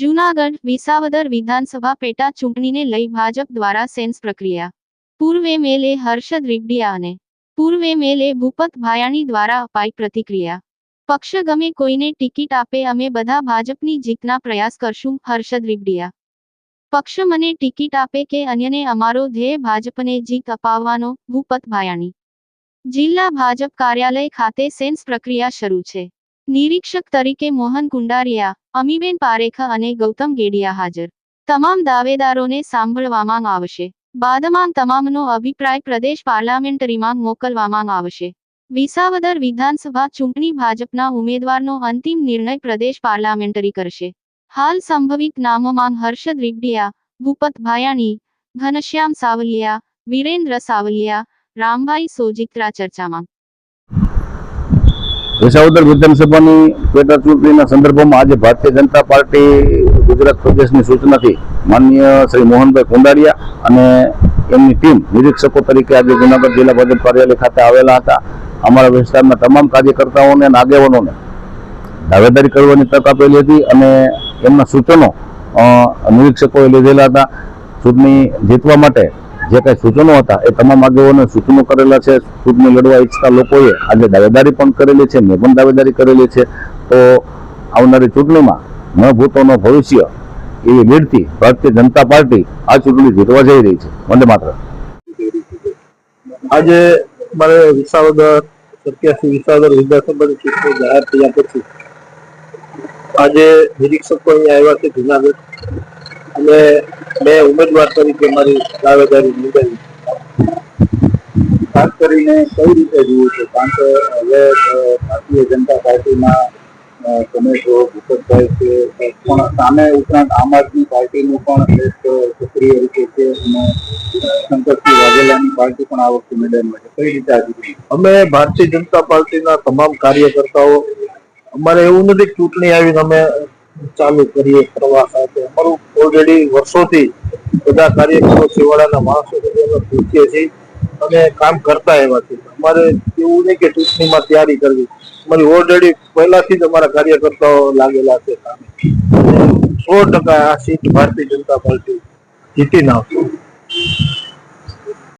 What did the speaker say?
જૂનાગઢ વિસાવદર વિધાનસભા પેટા ચૂંટણીને લઈ ભાજપ દ્વારા સેન્સ પ્રક્રિયા. પૂર્વ એમએલએ હર્ષદ રીબડિયા અને પૂર્વ એમએલએ ભૂપત ભાયાણી દ્વારા અપાઈ પ્રતિક્રિયા. પક્ષ ગમે કોઈને ટિકિટ આપે અમે બધા ભાજપની જીતના પ્રયાસ કરશું, હર્ષદ રીબડિયા. પક્ષ મને ટિકિટ આપે કે અન્યને અમારો ધ્યેય ભાજપને જીત અપાવવાનો, ભૂપત ભાયાણી. જિલ્લા ભાજપ કાર્યાલય ખાતે સેન્સ પ્રક્રિયા શરૂ છે. નિરીક્ષક તરીકે મોહન કુંડારિયા, અમીબેન પારેખ અને ગૌતમ ગેડિયા હાજર. તમામ દાવેદારોને સાંભળવામાં આવશે. બાદમાં તમામનો અભિપ્રાય પ્રદેશ પાર્લામેન્ટરીમાં મોકલવામાં આવશે. વિસાવદર વિધાનસભા ચૂંટણી ભાજપના ઉમેદવારનો અંતિમ નિર્ણય પ્રદેશ પાર્લામેન્ટરી કરશે. હાલ સંભવિત નામોમાં હર્ષદ રીબડિયા, ભૂપત ભાયાણી, ઘનશ્યામ સાવલિયા, વિરેન્દ્ર સાવલિયા, રામભાઈ સોજિત્રા ચર્ચામાં. વિસાવદર વિધાનસભાની પેટા ચૂંટણીના સંદર્ભમાં આજે ભારતીય જનતા પાર્ટી ગુજરાત પ્રદેશની સૂચનાથી માનનીય શ્રી મોહનભાઈ કુંડારિયા અને એમની ટીમ નિરીક્ષકો તરીકે આજે જુનાગઢ જિલ્લા ભાજપ કાર્યાલય ખાતે આવેલા હતા. અમારા વિસ્તારના તમામ કાર્યકર્તાઓને અને આગેવાનોને દાવેદારી કરવાની તક આપેલી હતી અને એમના સૂચનો નિરીક્ષકોએ લીધેલા હતા. ચૂંટણી જીતવા માટે જે કાંઈ સૂચનો હતા એ તમામ આગેવાનો સૂચનો કરેલા છે. ચૂંટણી લડવા ઈચ્છતા લોકોએ આજે દાવેદારી પણ કરેલી છે, મેં પણ દાવેદારી કરેલી છે. તો આવનારી ચૂંટણીમાં ન ભૂતોનો ભવિષ્ય એવી લીડથી ભારતીય જનતા પાર્ટી આ ચૂંટણી જીતવા જઈ રહી છે. વંદે માત્ર આજે મારે વિસાવદર, સત્યાસી વિસાવદર વિધાનસભાની ચૂંટણી જાહેર થયા પછી આજે નિરીક્ષકો અહીંયા આવ્યા છે જુનાગઢ. અને મેં ઉમેદવાર તરીકે મારી દાવેદારી નોંધાવી ખાસ કરીને કઈ રીતે જોવું છે? કારણ કે, હવે ભારતીય જનતા પાર્ટીમાં તમે જો ભૂપતભાઈ છે પણ સામે ઉપરાંત આમ આદમી પાર્ટીનું પણ એક સક્રિય રીતે છે અને શંકરસિંહ વાઘેલાની પાર્ટી પણ આ વખતે મેદાનમાં છે. કઈ રીતે આજે અમે ભારતીય જનતા પાર્ટીના તમામ કાર્યકર્તાઓ, અમારે એવું નથી ચૂંટણી આવીને અમે ચાલુ કરીએ, કરવા સાથે. અમારું ઓલરેડી વર્ષોથી બધા કાર્યકરો છેવાડાના માણસો અમે પૂછીએ છીએ. અને કામ કરતા એવા છે અમારે એવું નહીં કે ચૂંટણીમાં તૈયારી કરવી. અમારી ઓલરેડી પહેલાથી જ અમારા કાર્યકર્તાઓ લાગેલા છે. કામે સો ટકા આ સીટ ભારતીય જનતા પાર્ટી જીતી નાખશે